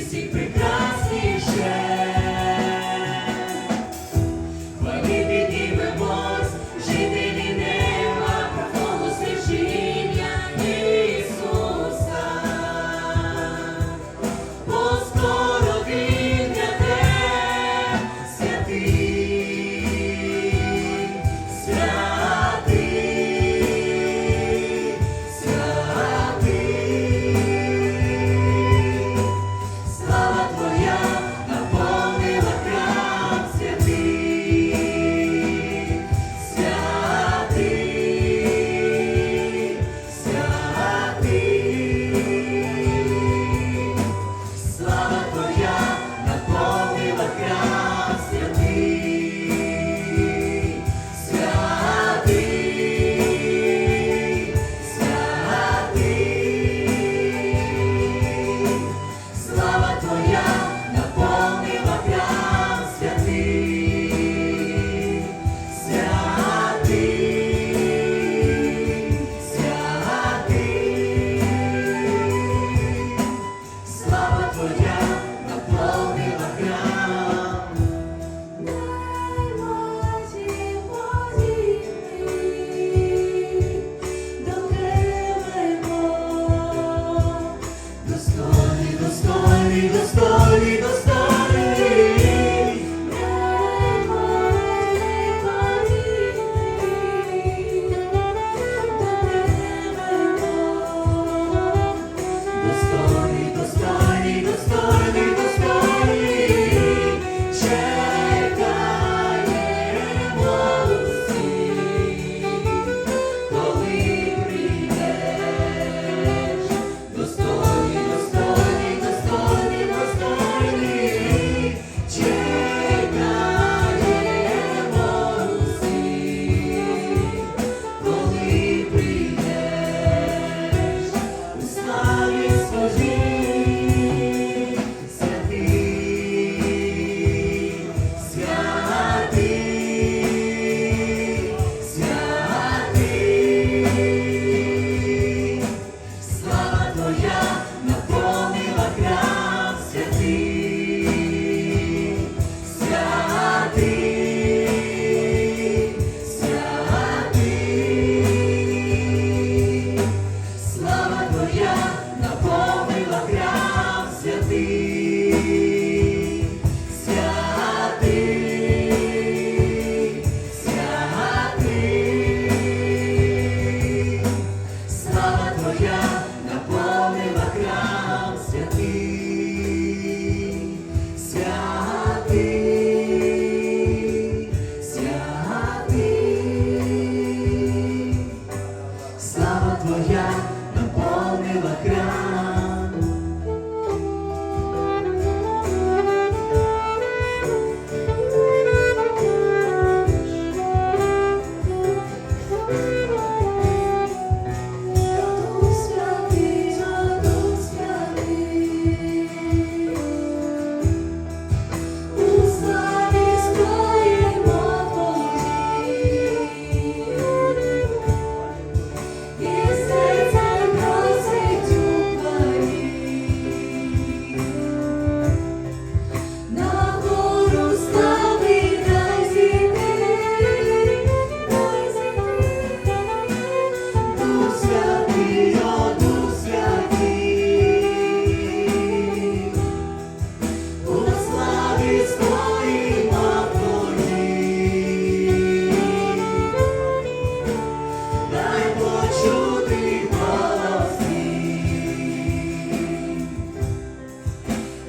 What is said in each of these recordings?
secret.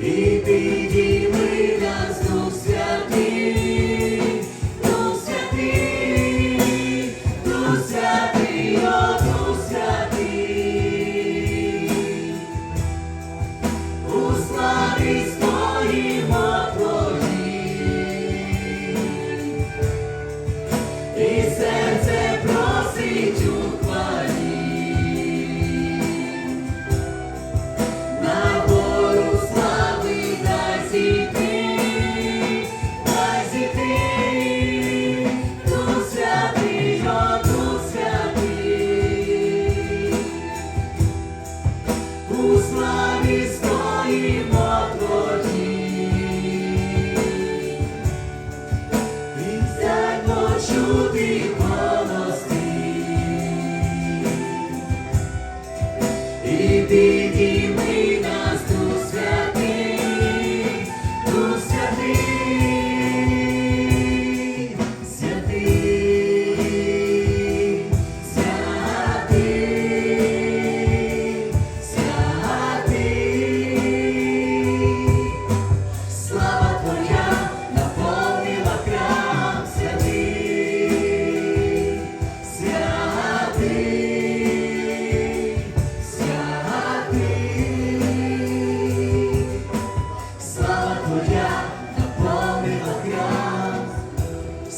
He be І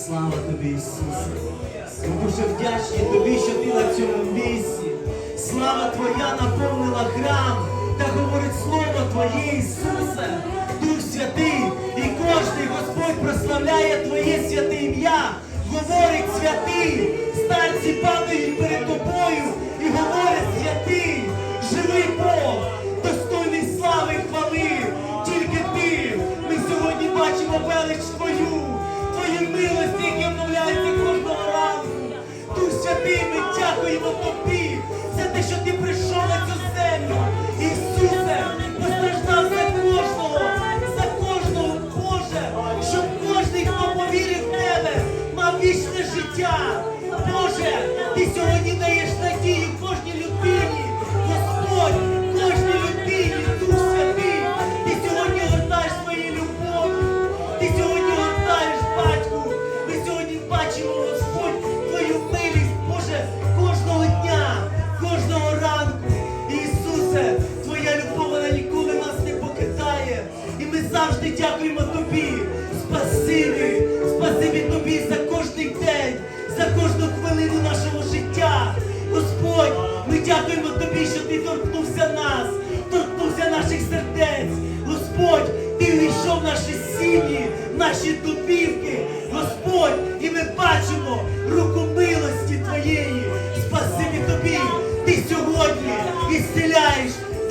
Слава тобі, Ісусе! Ми дуже вдячні тобі, що ти на цьому місці. Слава Твоя наповнила храм та говорить слово Твоє, Ісусе, Дух Святий, і кожний Господь прославляє Твоє святе ім'я, говорить святий, станці падають перед тобою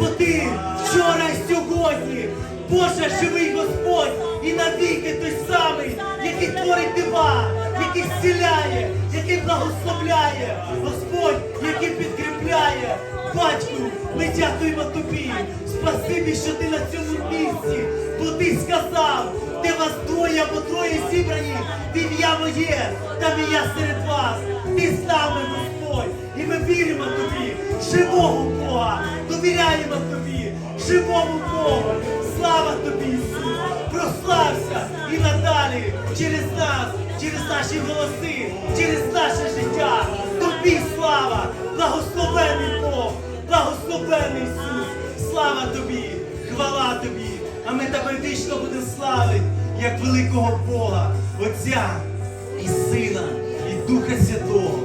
Ти вчора і сьогодні. Боже, живий Господь, і навіки той самий, який творить дива, який зціляє, який благословляє, Господь, який підкріпляє. Батьку, ми дякуємо тобі. Спасибі, що ти на цьому місці, бо ти сказав, де вас двоє або троє зібрані, в ім'я моє, там і я серед вас. Ти з нами, Господь, і ми віримо тобі, живого Бога, довіряємо тобі, живому Богу. Слава тобі, Ісус! Прослався і надалі через нас, через наші голоси, через наше життя. Тобі слава, благословений Бог, благословений Ісус. Слава тобі, хвала тобі. А ми тебе вічно будемо славити, як великого Бога, Отця і Сина, і Духа Святого.